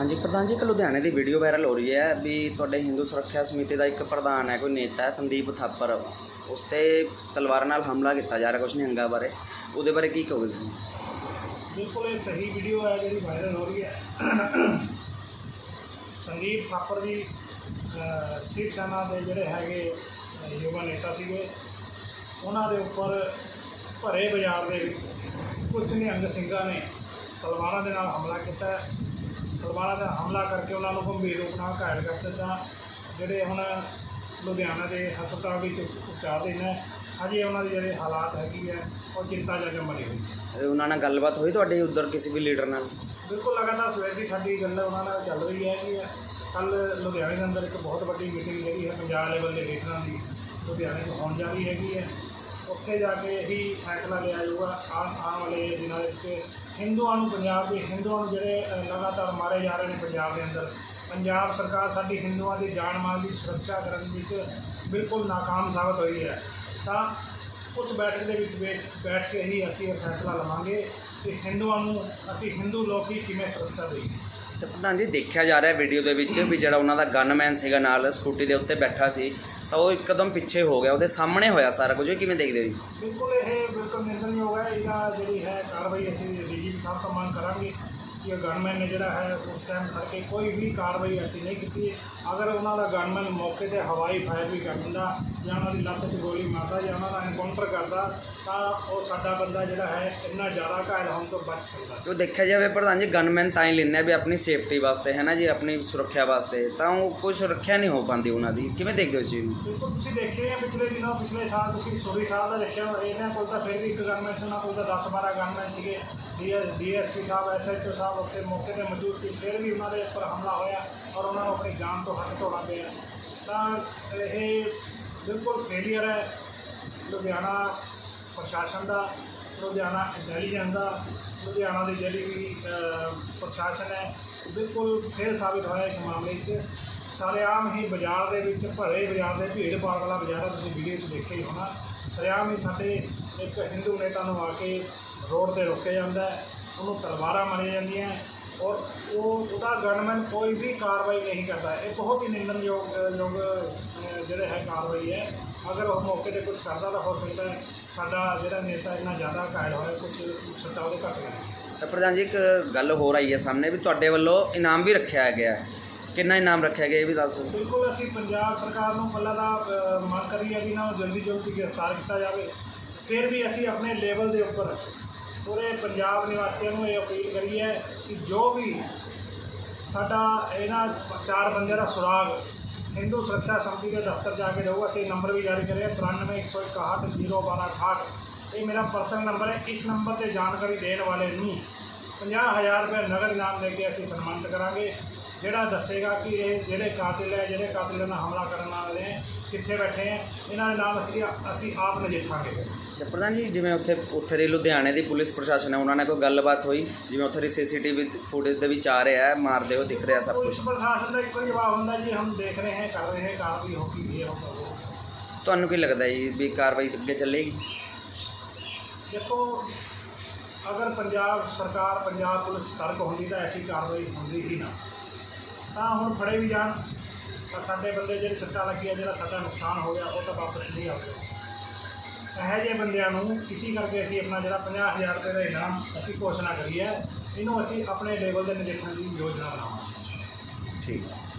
ਹਾਂਜੀ ਪ੍ਰਧਾਨ ਜੀ ਇੱਕ ਲੁਧਿਆਣੇ ਦੀ ਵੀਡੀਓ ਵਾਇਰਲ ਹੋ ਰਹੀ ਹੈ ਵੀ ਤੁਹਾਡੇ ਹਿੰਦੂ ਸੁਰੱਖਿਆ ਸਮਿਤੀ ਦਾ ਇੱਕ ਪ੍ਰਧਾਨ ਹੈ ਕੋਈ ਨੇਤਾ ਹੈ ਸੰਦੀਪ ਥਾਪਰ। ਉਸ ਤੇ ਤਲਵਾਰ ਨਾਲ ਹਮਲਾ ਕੀਤਾ ਜਾ ਰਿਹਾ ਕੁਛ ਨਿਹੰਗਾਂ ਬਾਰੇ। ਉਹਦੇ ਬਾਰੇ ਕੀ ਕਹੋਗੇ ਤੁਸੀਂ? ਬਿਲਕੁਲ ਇਹ ਸਹੀ ਵੀਡੀਓ ਹੈ ਜਿਹੜੀ ਵਾਇਰਲ ਹੋ ਰਹੀ ਹੈ। ਸੰਦੀਪ ਥਾਪਰ ਜੀ ਸ਼ਿਵ ਸੈਨਾ ਦੇ ਜਿਹੜੇ ਹੈਗੇ ਅ, ਯੁਵਾ ਨੇਤਾ ਸੀਗੇ। ਉਹਨਾਂ ਦੇ ਉੱਪਰ ਭਰੇ ਬਾਜ਼ਾਰ ਦੇ ਵਿੱਚ ਕੁਝ ਨਿਹੰਗ ਸਿੰਘਾਂ ਨੇ ਤਲਵਾਰਾਂ ਦੇ ਨਾਲ ਹਮਲਾ ਕੀਤਾ ਤਲਵਾਰਾਂ ਦਾ ਹਮਲਾ ਕਰਕੇ ਉਹਨਾਂ ਨੂੰ ਗੰਭੀਰ ਰੂਪ ਨਾਲ ਘਾਇਲ ਕਰ ਦਿੱਤਾ। ਜਿਹੜੇ ਹੁਣ ਲੁਧਿਆਣਾ ਦੇ ਹਸਪਤਾਲ ਵਿੱਚ ਉਪਚਾਰ ਦੇ ਨੇ ਅਜੇ ਉਹਨਾਂ ਦੇ ਜਿਹੜੇ ਹਾਲਾਤ ਹੈਗੀ ਹੈ ਉਹ ਚਿੰਤਾਜਨਕ ਬਣੀ ਹੋਈ ਹੈ ਇਹ ਉਹਨਾਂ ਨਾਲ ਗੱਲਬਾਤ ਹੋਈ ਤੁਹਾਡੀ ਉਧਰ ਕਿਸੇ ਵੀ ਲੀਡਰ ਨਾਲ? ਬਿਲਕੁਲ ਲਗਾਤਾਰ ਸਵੇਰ ਦੀ ਸਾਡੀ ਗੱਲ ਉਹਨਾਂ ਨਾਲ ਚੱਲ ਰਹੀ ਹੈ ਕਿ ਕੱਲ ਲੁਧਿਆਣੇ ਦੇ ਅੰਦਰ ਇੱਕ ਬਹੁਤ ਵੱਡੀ ਮੀਟਿੰਗ ਜਿਹੜੀ ਹੈ ਪੰਜਾਬ ਲੈਵਲ ਦੇ ਲੀਡਰਾਂ ਦੀ ਲੁਧਿਆਣੇ 'ਚ ਹੋਣ ਜਾ ਰਹੀ ਹੈਗੀ ਹੈ। ਉੱਥੇ ਜਾ ਕੇ ਹੀ ਫੈਸਲਾ ਲਿਆ ਜਾਊਗਾ ਆਉਣ ਆਉਣ ਵਾਲੇ ਦਿਨਾਂ ਦੇ ਵਿੱਚ ਹਿੰਦੂਆਂ ਨੂੰ ਪੰਜਾਬ ਦੇ ਹਿੰਦੂਆਂ ਨੂੰ ਜਿਹੜੇ ਲਗਾਤਾਰ ਮਾਰੇ ਜਾ ਰਹੇ ਨੇ ਪੰਜਾਬ ਦੇ ਅੰਦਰ। ਪੰਜਾਬ ਸਰਕਾਰ ਸਾਡੀ ਹਿੰਦੂਆਂ ਦੀ ਜਾਨ ਮਾਲ ਦੀ ਸੁਰੱਖਿਆ ਕਰਨ ਵਿੱਚ ਬਿਲਕੁਲ ਨਾਕਾਮ ਸਾਬਤ ਹੋਈ ਹੈ। ਤਾਂ ਉਸ ਬੈਠਕ ਦੇ ਵਿੱਚ ਬੈਠ ਬੈਠ ਕੇ ਹੀ ਅਸੀਂ ਇਹ ਫੈਸਲਾ ਲਵਾਂਗੇ ਕਿ ਹਿੰਦੂਆਂ ਨੂੰ ਅਸੀਂ ਹਿੰਦੂ ਲੋਕ ਹੀ ਕਿਵੇਂ ਸੁਰੱਖਿਆ ਦੇਈਏ। ਤੇ ਪ੍ਰਧਾਨ ਜੀ, ਦੇਖਿਆ ਜਾ ਰਿਹਾ ਵੀਡੀਓ ਦੇ ਵਿੱਚ ਵੀ ਜਿਹੜਾ ਉਹਨਾਂ ਦਾ ਗਨਮੈਨ ਸੀਗਾ ਨਾਲ ਸਕੂਟੀ ਦੇ ਉੱਤੇ ਬੈਠਾ ਸੀ। ਤਾਂ ਉਹ ਇੱਕਦਮ ਪਿੱਛੇ ਹੋ ਗਿਆ, ਉਹਦੇ ਸਾਹਮਣੇ ਹੋਇਆ ਸਾਰਾ ਕੁਝ, ਇਹ ਕਿਵੇਂ ਦੇਖਦੇ ਹੋ ਜੀ? ਬਿਲਕੁਲ ਇਹ ਬਿਲਕੁਲ ਨਿੰਦਣਯੋਗ ਹੈ ਇਹਦਾ ਜਿਹੜੀ ਹੈ ਕਾਰਵਾਈ ਅਸੀਂ ਡੀਜੀਪੀ ਸਾਹਿਬ ਤੋਂ ਮੰਗ ਕਰਾਂਗੇ। ਕਿ ਗਨਮੈਨ ਨੇ ਜਿਹੜਾ ਹੈ ਉਸ ਟਾਈਮ ਖੜ ਕੇ ਕੋਈ ਵੀ ਕਾਰਵਾਈ ਅਸੀਂ ਨਹੀਂ ਕੀਤੀ। ਅਗਰ ਉਹਨਾਂ ਦਾ ਗਨਮੈਨ ਮੌਕੇ ਤੇ ਹਵਾਈ ਫਾਇਰ ਵੀ ਕਰ ਦਿੰਦਾ ਜਾਂ ਉਹਨਾਂ ਦੀ ਲੱਤ 'ਚ ਗੋਲੀ ਮਾਰਦਾ ਜਾਂ ਉਹਨਾਂ ਦਾ ਐਨਕਾਊਂਟਰ ਕਰਦਾ ਤਾਂ ਉਹ ਸਾਡਾ ਬੰਦਾ ਜਿਹੜਾ ਹੈ ਇੰਨਾ ਜ਼ਿਆਦਾ ਘਾਇਲ ਹੋਣ ਤੋਂ ਬਚ ਸਕਦਾ ਸੀ। ਜੋ ਦੇਖਿਆ ਜਾਵੇ ਪ੍ਰਧਾਨ ਜੀ ਗਨਮੈਨ ਤਾਂ ਹੀ ਆ ਵੀ ਆਪਣੀ ਸੇਫਟੀ ਵਾਸਤੇ ਹੈ ਨਾ ਜੀ ਆਪਣੀ ਸੁਰੱਖਿਆ ਵਾਸਤੇ। ਤਾਂ ਉਹ ਕੋਈ ਸੁਰੱਖਿਆ ਨਹੀਂ ਹੋ ਪਾਉਂਦੀ ਉਹਨਾਂ ਦੀ। ਕਿਵੇਂ ਦੇਖਦੇ ਹੋ ਜੀ ਬਿਲਕੁਲ ਤੁਸੀਂ ਦੇਖੇ ਆ ਪਿਛਲੇ ਦਿਨੋਂ ਪਿਛਲੇ ਸਾਲ ਤੁਸੀਂ ਸੋਰੀ ਸਾਹਿਬ ਦਾ ਦੇਖਿਆ ਇਹਨਾਂ ਕੋਲ ਤਾਂ ਫਿਰ ਵੀ ਇੱਕ ਗਨਮੈਨ ਸੀ ਉਹਨਾਂ ਕੋਲ ਤਾਂ 10 12 ਗਨਮੈਨ ਸੀਗੇ। ਡੀਐਸਪੀ ਸਾਹਿਬ ਐਸਐਚਓ ਸਾਹਿਬ ਉੱਥੇ ਮੌਕੇ ਤੇ ਮੌਜੂਦ ਸੀ, ਫਿਰ ਵੀ ਉਹਨਾਂ ਦੇ ਉੱਪਰ ਹਮਲਾ ਹੋਇਆ ਔਰ ਉਹਨਾਂ ਨੂੰ ਆਪਣੀ ਜਾਨ ਤੋਂ ਹੱਥ ਧੋਣਾ ਪਿਆ। ਤਾਂ ਇਹ ਬਿਲਕੁਲ ਫੇਲੀਅਰ ਹੈ ਲੁਧਿਆਣਾ ਪ੍ਰਸ਼ਾਸਨ ਦਾ, ਲੁਧਿਆਣਾ ਇੰਟੈਲੀਜੈਂਸ ਦਾ, ਲੁਧਿਆਣਾ ਦੀ ਜਿਹੜੀ ਵੀ ਪ੍ਰਸ਼ਾਸਨ ਹੈ, ਬਿਲਕੁਲ ਫੇਲ ਸਾਬਿਤ ਹੋਇਆ ਇਸ ਮਾਮਲੇ 'ਚ। ਸਰੇਆਮ ਹੀ ਬਾਜ਼ਾਰ ਦੇ ਵਿੱਚ, ਭਰੇ ਬਾਜ਼ਾਰ ਦੇ ਭੀੜ ਭਾੜ ਵਾਲਾ ਬਾਜ਼ਾਰ ਆ, ਤੁਸੀਂ ਵੀਡੀਓ 'ਚ ਦੇਖਿਆ ਹੀ ਹੋਣਾ। ਸਰੇਆਮ ਹੀ ਸਾਡੇ ਇੱਕ ਹਿੰਦੂ ਨੇਤਾ ਨੂੰ ਆ ਕੇ ਰੋਡ ਤੇ ਰੋਕਿਆ ਜਾਂਦਾ ਹੈ। ਉਹਨੂੰ ਤਲਵਾਰਾਂ ਮਾਰੀਆਂ ਜਾਂਦੀਆਂ ਔਰ ਉਹ ਉਹਦਾ ਗਵਰਨਮੈਂਟ ਕੋਈ ਵੀ ਕਾਰਵਾਈ ਨਹੀਂ ਕਰਦਾ। ਇਹ ਬਹੁਤ ਹੀ ਨਿੰਦਣਯੋਗ ਯੋਗ ਜਿਹੜੇ ਹੈ ਕਾਰਵਾਈ ਹੈ। ਅਗਰ ਉਹ ਮੌਕੇ ਤੇ ਕੁਝ ਕਰਦਾ ਤਾਂ ਹੋ ਸਕਦਾ ਹੈ ਸਾਡਾ ਜਿਹੜਾ ਨੇਤਾ ਇੰਨਾ ਜ਼ਿਆਦਾ ਘਾਇਲ ਹੋਇਆ ਕੁਝ ਸੱਤਾ ਉਹਦੇ ਘੱਟ ਤਾਂ ਪ੍ਰਧਾਨ ਜੀ ਇੱਕ ਗੱਲ ਹੋਰ ਆਈ ਹੈ ਸਾਹਮਣੇ ਵੀ ਤੁਹਾਡੇ ਵੱਲੋਂ ਇਨਾਮ ਵੀ ਰੱਖਿਆ ਗਿਆ ਹੈ। ਕਿੰਨਾ ਇਨਾਮ ਰੱਖਿਆ ਗਿਆ ਇਹ ਵੀ ਦੱਸ ਦਿਓ। ਬਿਲਕੁਲ ਅਸੀਂ ਪੰਜਾਬ ਸਰਕਾਰ ਨੂੰ ਤਾਂ ਅ, ਮੰਗ ਕਰੀ ਹੈ ਵੀ ਨਾ ਜਲਦੀ ਜਲਦੀ ਗ੍ਰਿਫਤਾਰ ਕੀਤਾ ਜਾਵੇ। ਫਿਰ ਵੀ ਅਸੀਂ ਆਪਣੇ ਲੈਵਲ ਦੇ ਉੱਪਰ ਪੂਰੇ ਪੰਜਾਬ ਨਿਵਾਸੀਆਂ ਨੂੰ ਇਹ ਅਪੀਲ ਕਰੀ ਹੈ ਕਿ ਜੋ ਵੀ ਸਾਡਾ ਇਹਨਾਂ ਚਾਰ ਬੰਦਿਆਂ ਦਾ ਸੁਰਾਗ ਹਿੰਦੂ ਸੁਰੱਖਿਆ ਸਮਿਤੀ ਦੇ ਦਫ਼ਤਰ ਜਾ ਕੇ ਰਹੂਗਾ, ਅਸੀਂ ਨੰਬਰ ਵੀ ਜਾਰੀ ਕਰਿਆ 9316101268 ਇਹ ਮੇਰਾ ਪਰਸਨਲ ਨੰਬਰ ਹੈ, ਇਸ ਨੰਬਰ ਤੇ ਜਾਣਕਾਰੀ ਦੇਣ ਵਾਲੇ ਨੂੰ 50000 ਰੁਪਏ ਨਗਦ ਇਨਾਮ ਦੇ ਕੇ ਅਸੀਂ ਸਨਮਾਨਿਤ ਕਰਾਂਗੇ। ਜਿਹੜਾ ਦੱਸੇਗਾ ਕਿ ਇਹ ਜਿਹੜੇ ਕਾਤਿਲ ਹੈ ਜਿਹੜੇ ਕਾਤਿਲਾਂ ਨਾਲ ਹਮਲਾ ਕਰਨ ਵਾਲੇ ਹੈ ਕਿੱਥੇ ਬੈਠੇ ਹੈ ਇਹਨਾਂ ਦੇ ਨਾਮ ਅਸੀਂ ਅਸੀਂ ਆਪ ਨਜਿੱਠਾਂਗੇ ਤੇ ਪ੍ਰਧਾਨ ਜੀ ਜਿਵੇਂ ਉੱਥੇ ਉੱਥੇ ਦੀ ਲੁਧਿਆਣੇ ਦੀ ਪੁਲਿਸ ਪ੍ਰਸ਼ਾਸਨ ਹੈ ਉਹਨਾਂ ਨੇ ਕੋਈ ਗੱਲਬਾਤ ਹੋਈ? ਜਿਵੇਂ ਉੱਥੇ ਦੀ ਸੀਸੀਟੀਵੀ ਫੁਟੇਜ ਦੇ ਵਿੱਚ ਆ ਰਿਹਾ ਹੈ ਮਾਰਦੇ ਹੋ ਦਿਖ ਰਿਹਾ ਸਭ ਕੁਝ ਪੁਲਿਸ ਪ੍ਰਸ਼ਾਸਨ ਦਾ ਇੱਕੋ ਹੀ ਜਵਾਬ ਹੁੰਦਾ ਜੀ ਹਮ ਦੇਖ ਰਹੇ हैं ਕਰ ਰਹੇ हैं ਕਾਰਵਾਈ ਇਹ ਹੋਗਾ ਉਹ ਤੁਹਾਨੂੰ ਕੀ ਲੱਗਦਾ ਜੀ ਵੀ ਕਾਰਵਾਈ ਅੱਗੇ ਚੱਲੇਗੀ? ਦੇਖੋ ਅਗਰ ਪੰਜਾਬ ਸਰਕਾਰ ਪੰਜਾਬ ਪੁਲਿਸ ਸਤਰਕ ਹੁੰਦੀ ਤਾਂ ਐਸੀ ਕਾਰਵਾਈ ਹੁੰਦੀ ਹੀ ਨਾ। ਤਾਂ ਹੁਣ ਫੜੇ ਵੀ ਜਾਣ, ਤਾਂ ਸਾਡੇ ਬੰਦੇ ਜਿਹੜੇ ਸੱਟਾਂ ਲੱਗੀਆਂ, ਜਿਹੜਾ ਸਾਡਾ ਨੁਕਸਾਨ ਹੋ ਗਿਆ, ਉਹ ਤਾਂ ਵਾਪਸ ਨਹੀਂ ਆ ਸਕਦਾ ਇਹੋ ਜਿਹੇ ਬੰਦਿਆਂ ਨੂੰ ਕਿਸੇ ਕਰਕੇ ਅਸੀਂ ਆਪਣਾ ਜਿਹੜਾ 50000 ਰੁਪਏ ਦਾ ਇਨਾਮ ਅਸੀਂ ਘੋਸ਼ਣਾ ਕਰੀ ਹੈ ਇਹਨੂੰ ਅਸੀਂ ਆਪਣੇ ਲੈਵਲ ਦੇ ਨਜਿੱਠਣ ਦੀ ਯੋਜਨਾ ਬਣਾਵਾਂਗੇ। ਠੀਕ। ਹੈ